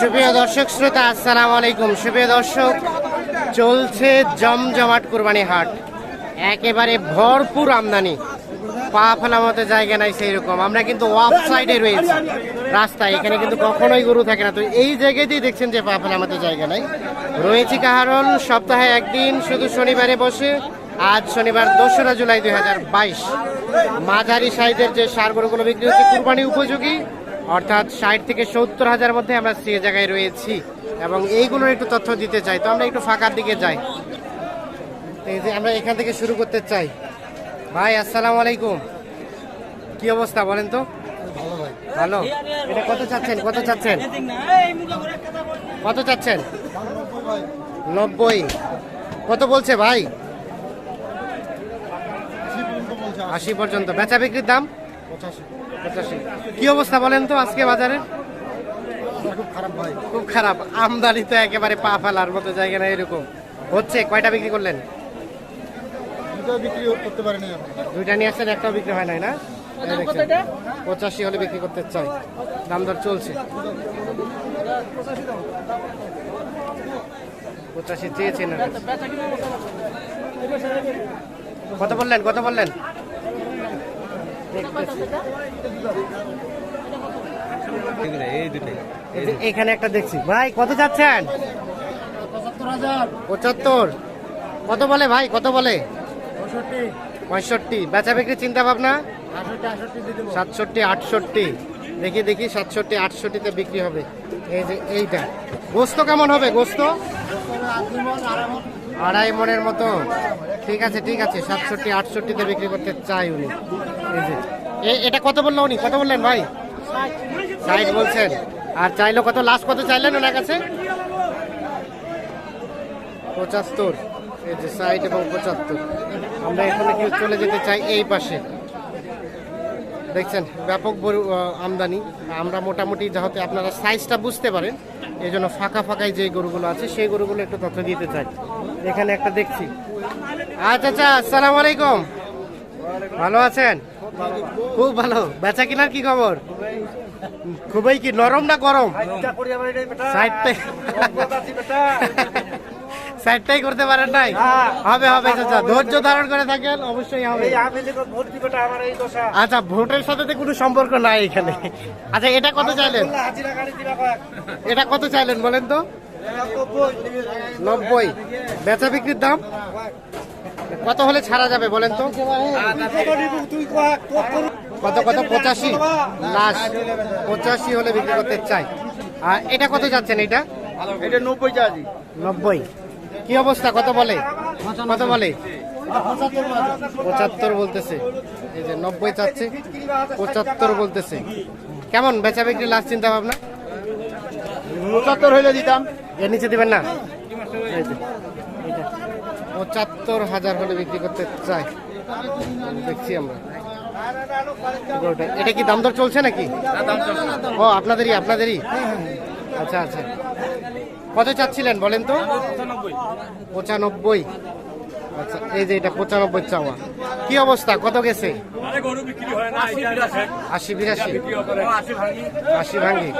সুপ্রিয় দর্শক, শ্রোতা, আসসালামু আলাইকুম। সুপ্রিয় দর্শক, চলছে জমজমাট কুরবানি হাট। একেবারে ভরপুর আমদানি। পা ফেলার মতো জায়গা নাই সেই রকম আমরা কিন্তু অফ সাইডে রয়েছি। রাস্তায়, এখানে কিন্তু কখনোই গরু থাকে না। তো এই জায়গাতেই দেখছেন যে পা ফেলার মতো জায়গা নাই। রয়েছি কাহারল সপ্তাহে একদিন, শুধু শনিবারে বসে, আজ শনিবার দোসরা জুলাই দুই হাজার বাইশ। মাঝারি সাইজের যে সার গরুগুলো বিক্রি হচ্ছে, কুরবানি উপযোগী। অর্থাৎ ষাট থেকে সত্তর হাজার মধ্যে আমরা সে জায়গায় রয়েছি এবং এইগুলোর একটু তথ্য দিতে চাই। তো আমরা একটু ফাঁকার দিকে যাই। যে আমরা এখান থেকে শুরু করতে চাই। ভাই, আসসালামু আলাইকুম। কি অবস্থা বলেন তো? ভালো। এটা কত চাচ্ছেন? কত চাচ্ছেন? কত চাচ্ছেন? নব্বই। কত বলছে ভাই? আশি পর্যন্ত। বেচা বিক্রির দাম? পঁচাশি। কি অবস্থা বলেন তো আজকে বাজারে? খুব খারাপ। ভাই খুব খারাপ আমদানি তো একেবারে পা ফেলার মতো জায়গা না এরকম। হচ্ছে কয়টা বিক্রি করলেন? দুটো বিক্রি করতে পারিনি দুইটা নিয়ে আসছেন একটাও বিক্রি হয় নাই না? পঁচাশি হলে বিক্রি করতে চাই। দাম দর চলছে। পঁচাশি চেয়েছেন। কত বললেন? কত বললেন দেখতেছি। এই দুটাই এই যে এখানে একটা দেখছি। ভাই, কত যাচ্ছেন? পঁচাত্তর। কত বলে ভাই? কত বলে? পঁয়ষট্টি। বেচা বিক্রি চিন্তা ভাবনা? সাতষট্টি, আটষট্টি। দেখি দেখি, সাতষট্টি, আটষট্টিতে বিক্রি হবে। এই যে এইটা। গোস্ত কেমন হবে? গোস্ত? আড়াই মনের মতো। ঠিক আছে ঠিক আছে, সাতষট্টি, আটষট্টিতে বিক্রি করতে চাই উনি। এটা কত বলল উনি? কত বললেন ভাই? ষাট বলছেন। আর চাইলো কত? লাস্ট কত চাইলেন ওনার কাছে? পঁচাত্তর। এই যে ষাট এবং পঁচাত্তর। আমরা এখানে কেউ চলে যেতে চাই এই পাশে। দেখছেন, ব্যাপক আমদানি। আমরা মোটামুটি যাতে আপনারা সাইজটা বুঝতে পারেন এই জন্য ফাঁকা ফাঁকায় যে গরুগুলো আছে সেই গরুগুলো একটু তথ্য দিতে চাই। এখানে একটা দেখছি। আচ্ছা আচ্ছা আসসালাম আলাইকুম। ভালো আছেন? খুব ভালো। বেচা কিনার কি খবর? খুবই কি নরম না গরম? সাইডটাই সাইডটাই করতে পারেন নাই? হবে হবে চাচা ধৈর্য ধারণ করে থাকেন অবশ্যই হবে। আচ্ছা ভোটের সাথে তো কোনো সম্পর্ক নাই এখানে। আচ্ছা এটা কত চাইলেন? এটা কত চাইলেন বলেন তো? নব্বই। বেচা বিক্রির দাম? কত হলে ছাড়া যাবে বলেন তো? কত কত? পঁচাশি? লাস্ট পঁচাশি হলে বিক্রি করতে চাই। আর এটা কত যাচ্ছেন এটা? এটা নব্বই চার্জি নব্বই। কি অবস্থা? কত বলে? কত বলে? পঁচাত্তর বলতেছে। এই যে নব্বই চাচ্ছে পঁচাত্তর বলতেছে। কেমন বেচা বিক্রি লাস্ট চিন্তা ভাবনা? পঁচাত্তর হইলে দিতাম। এর নিচে দিবেন না। পঁচাত্তর হাজার হলে বিক্রি করতে চাই। দেখছি আমরা। এটা কি দাম দর চলছে নাকি? ও আপনাদেরই আপনাদেরই? আচ্ছা আচ্ছা। কত চাচ্ছিলেন বলেন তো? পঁচানব্বই। আচ্ছা এই যে এটা পঁচানব্বই চাওয়া। কি অবস্থা? কত গেছে? আশি বিরাশি। আশি ভাঙ্গি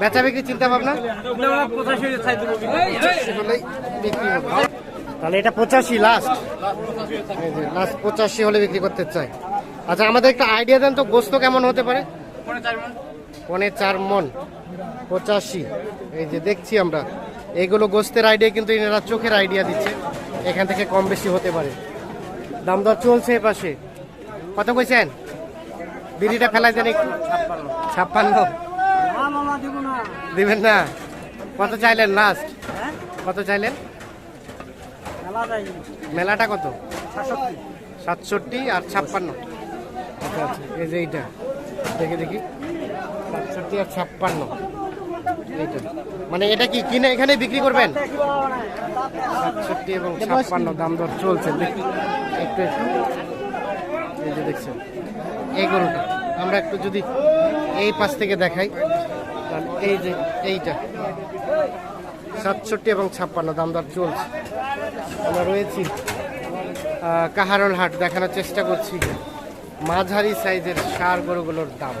বেচা বিক্রি চিন্তা ভাবনা? বিক্রি হবে। তাহলে এটা পঁচাশি লাস্ট লাস্ট পঁচাশি হলে বিক্রি করতে চাই। আচ্ছা আমাদের একটা আইডিয়া দেন তো গোস্ত কেমন হতে পারে? পনে চার মন। পঁচাশি। এই যে দেখছি আমরা, এগুলো গোস্তের আইডিয়া কিন্তু এনারা চোখের আইডিয়া দিচ্ছে। এখান থেকে কম বেশি হতে পারে। দাম দর চলছে এ পাশে। কত কইছেন? বিড়িটা ফেলাই দেন একটু। ছাপ্পান্ন। দিবেন না? কত চাইলেন লাস্ট কত চাইলেন? মেলাটা কত? সাতষট্টি আর ছাপ্পান্ন। আচ্ছা আচ্ছা এই যে এইটা। দেখি দেখি। সাতষট্টি আর ছাপ্পান্ন। মানে এটা কি কিনে এখানে বিক্রি করবেন? সাতষট্টি এবং ছাপ্পান্ন দাম দর চলছে। একটু একটু। এই যে দেখছেন এই গরুটা। আমরা একটু যদি এই পাশ থেকে দেখাই তাহলে এই যে এইটা। সাতষট্টি এবং ছাপ্পান্ন দাম দর চলছে। আমরা রয়েছি কাহারল হাট দেখানোর চেষ্টা করছি। মাঝারি সাইজের সার গরুগুলোর দাম।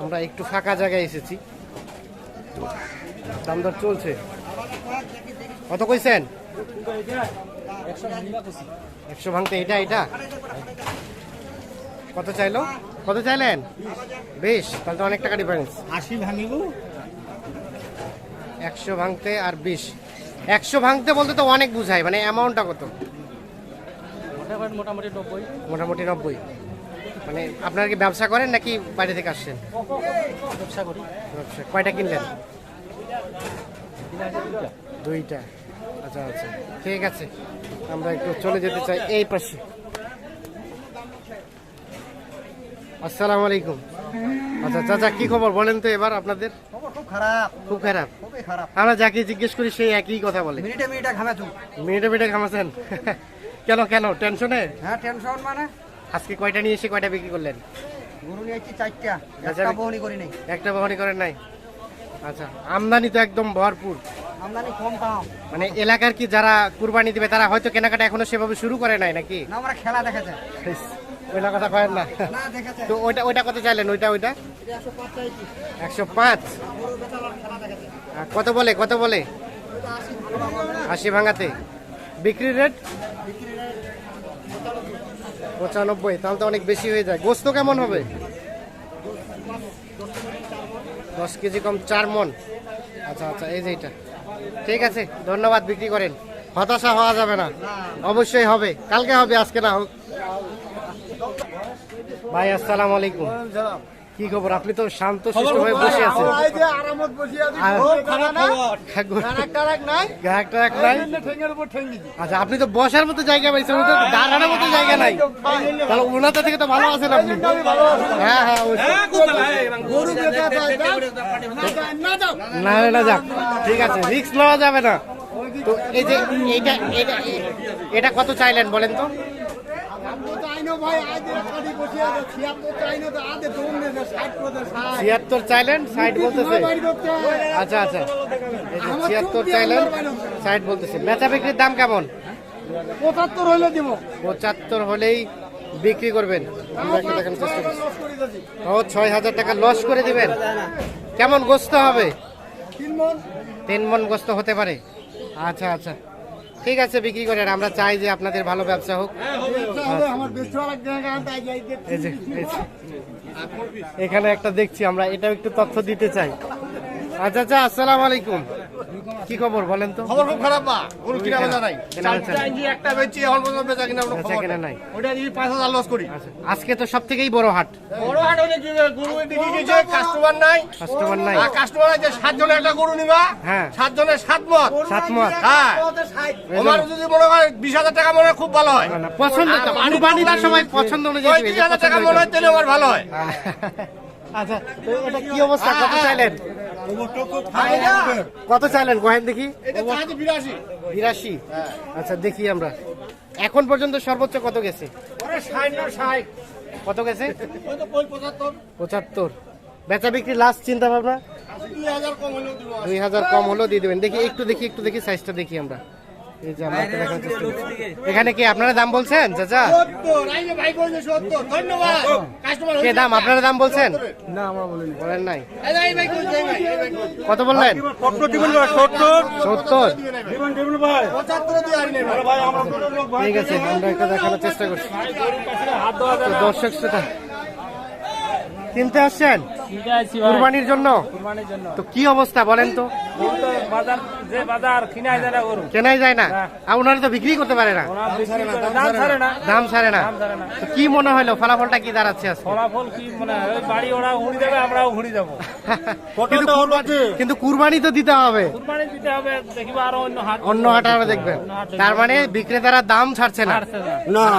আমরা একটু ফাঁকা জায়গায় এসেছি। দাম দর চলছে। কত কইছেন? একশো ভাঙতে এটা এটা কত চাইলো? কত চাইলেন? বেশ তাহলে তো অনেক টাকা ডিফারেন্স আশি ভাঙিব। একশো ভাঙতে আর বিশ। একশো ভাঙতে বলতে তো অনেক বুঝায় মানে অ্যামাউন্টটা কত? মোটামুটি নব্বই। মোটামুটি নব্বই। মানে আপনারা কি ব্যবসা করেন নাকি বাইরে থেকে আসছেন? ব্যবসা করি। ব্যবসা। কয়টা কিনলেন? দুইটা। আচ্ছা আচ্ছা। ঠিক আছে। আমরা একটু চলে যেতে চাই এই পাশে। আসসালামু আলাইকুম। আচ্ছা চাচা কি খবর বলেন তো এবার আপনাদের? খুব খারাপ। খুব খারাপ। আমরা যাকে জিজ্ঞেস করি সেই একই কথা বলে। মিনিটে মিনিটে ঘামাচু মিনিটে মিনিটে খামাছেন কেন কেন? টেনশনে? হ্যাঁ টেনশন মানে? আজকে কয়টা নিয়ে এসে কয়টা বিক্রি করলেন? গরু নিয়েছি চারটা। আচ্ছা, একটা বহনি করি নাই। একটা বহনি করেন নাই? আচ্ছা আমদানি তো একদম ভরপুর। আমদানি কম দাম মানে এলাকার কি যারা কুরবানি দিবে তারা হয়তো কেনাকাটা এখনও সেভাবে শুরু করে নাই নাকি? না আমরা খেলা দেখেছে। ওইটা কথা কয়েন না। তো ওইটা ওইটা কত চাইলেন? ওইটা ওইটা? একশো পাঁচ। কত বলে কত বলে? আশি ভাঙাতে। বিক্রি রেট পঁচানব্বই, তাহলে তো অনেক বেশি হয়ে যায়। গোস্ত কেমন হবে? দশ কেজি কম চার মন। আচ্ছা আচ্ছা এই যে এটা। ঠিক আছে, ধন্যবাদ, বিক্রি করেন। হতাশা হওয়া যাবে না। অবশ্যই হবে। কালকে হবে, আজকে না হোক। ভাই, আসসালামু আলাইকুম। কি খবর? আপনি তো শান্ত সুস্থ হয়ে বসে আছেন। আরামত বসে আছি আর- খুব খারাপ না? খাগো- কারাক টারাক নাই? গ্রাহক টাহক নাই? ঠেঙ্গের উপর ঠেঙ্গি আচ্ছা আপনি তো বসার মতো জায়গা পাইছেন দাঁড়ানোর মতো জায়গা নাই। তাহলে ওনাদের থেকে তো ভালো আছেন আপনি। হ্যাঁ হ্যাঁ গরু না না যাক। ঠিক আছে রিস্ক নেওয়া যাবে না। তো এই যে এটা এটা এটা কত চাইলেন বলেন তো? ছিয়াত্তর চাইলেন সাইড বলতেছে। আচ্ছা আচ্ছা। ছিয়াত্তর চাইলেন সাইড বলতেছে। বেচা বিক্রির দাম কেমন? পঁচাত্তর হইলে দিব। পঁচাত্তর হলেই বিক্রি করবেন। আমরা একটু দেখানোর চেষ্টা করছি। ও ছয় হাজার টাকা লস করে দিবেন। কেমন গোস্ত হবে? তিন মন গোস্ত হতে পারে। আচ্ছা আচ্ছা। ঠিক আছে, বিক্রি করেন। আমরা চাই যে আপনাদের ভালো ব্যবসা হোক। এখানে একটা দেখছি আমরা, এটাও একটু তথ্য দিতে চাই। আচ্ছা আচ্ছা আসসালাম আলাইকুম। কি খবর বলেন তো? খবর খুব খারাপ বা গরু কিনা বেচা নাই। কেনা বেচা নাই। চারটা একটা বেচি এখন পর্যন্ত বেচা কিনা কোনো খবর নাই। ওটা পাঁচ হাজার লস করি। আচ্ছা আজকে তো সব থেকেই বড় হাট। বড় হাট হলে কি? গরু এদিকে গেছে কাস্টমার নাই। কাস্টমার নাই। আর কাস্টমার আছে সাত জনের একটা গরু নিবা। হ্যাঁ। সাত জনের সাত মত সাত মত হ্যাঁ। আমার যদি মনে হয় বিশ হাজার টাকা মনে খুব ভালো হয়। না, না, পছন্দ তো। কুরবানির সময় পছন্দ অনুযায়ী দিবে, পঁয়ত্রিশ যে হাজার টাকা মনে হয় তাহলে আমার ভালো হয়। আচ্ছা এটা কি অবস্থা? কত চাইলেন? কত চাইলেন? কহেন দেখি। বিরাশি। আচ্ছা দেখি আমরা। এখন পর্যন্ত সর্বোচ্চ কত গেছে? কত গেছে? পঁচাত্তর। বেচা বিক্রি লাস্ট চিন্তা ভাবনা দুই হাজার কম হলেও দুই হাজার কম হলো দিয়ে দেবেন। দেখি একটু দেখি একটু দেখি সাইজটা দেখি আমরা। এই যে আমরা একটা দেখার চেষ্টা করছি। এখানে কি আপনারা দাম বলছেন চাচা? কে দাম আপনারা দাম বলছেন? না আমরা বলিনি। বলেন নাই। কত বললেন? সত্তর দিবেন সত্তর। সত্তর। দিবেন দিবেন ভাই। পঁচাত্তর ভাই। ভাই আমরা দুটো লোক ভাই। ঠিক আছে আমরা একটা দেখানোর চেষ্টা করছি। তো দর্শক শ্রোতা কিনতে আসছেন? কুরবানির জন্য? কুরবানির জন্য। তো কি অবস্থা বলেন তো? তো বাজার যে বাজার কিনাই যায় না গরু। কেনাই যায় না? আর ওনারা তো বিক্রি করতে পারে না? দাম ছাড়ে না। দাম ছাড়ে না। দাম ছাড়ে না। তো কি মনে হলো ফলাফলটা কি দাঁড়াচ্ছে আজকে? ফলাফল কি মানে ওই বাড়ি ওরা ঘুরি দেবে আমরাও ঘুরি যাব কিন্তু কুরবানি- তো দিতে হবে। কুরবানি দিতে হবে দেখিবা আরও অন্য হাট অন্য হাট আরও দেখবেন। তার মানে বিক্রেতারা দাম ছাড়ছে না।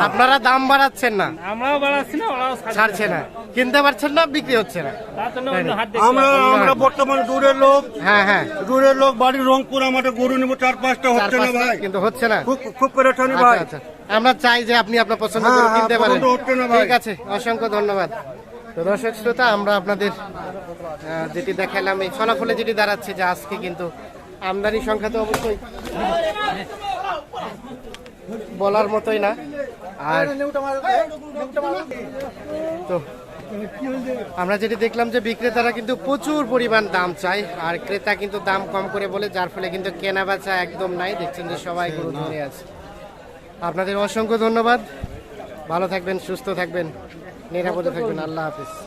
আপনারা দাম বাড়াচ্ছেন না। আমরাও বাড়াচ্ছি না ওরাও ছাড়ছে না। কিনতে পারছেন না বিক্রি হচ্ছে না। তার জন্য অন্য হাট আমরা আমরা বর্তমানে দূরের লোক। হ্যাঁ হ্যাঁ। দূরের লোক বাড়ির রংপুর গরু নেব চার পাঁচটা হচ্ছে না ভাই। কিন্তু হচ্ছে না। খুব খুব পেরেছানি আচ্ছা ভাই। আচ্ছা। আমরা চাই যে আপনি আপনার পছন্দ হ্যাঁ, করে হ্যাঁ, কিনতে পারেন। ঠিক আছে অসংখ্য ধন্যবাদ। তো দর্শক শ্রোতা আমরা আপনাদের যেটি দেখালাম এই ফলাফলে যেটি দাঁড়াচ্ছে যে আজকে কিন্তু আমদানি সংখ্যা তো অবশ্যই বলার মতোই না। আর তো আমরা যেটা দেখলাম যে বিক্রেতারা কিন্তু প্রচুর পরিমাণ দাম চায় আর ক্রেতা কিন্তু দাম কম করে বলে যার ফলে কিন্তু কেনা বেচা একদম নাই। দেখছেন যে সবাই গরু ধরে আছে। আপনাদের অসংখ্য ধন্যবাদ। ভালো থাকবেন সুস্থ থাকবেন নিরাপদে থাকবেন। আল্লাহ হাফিজ।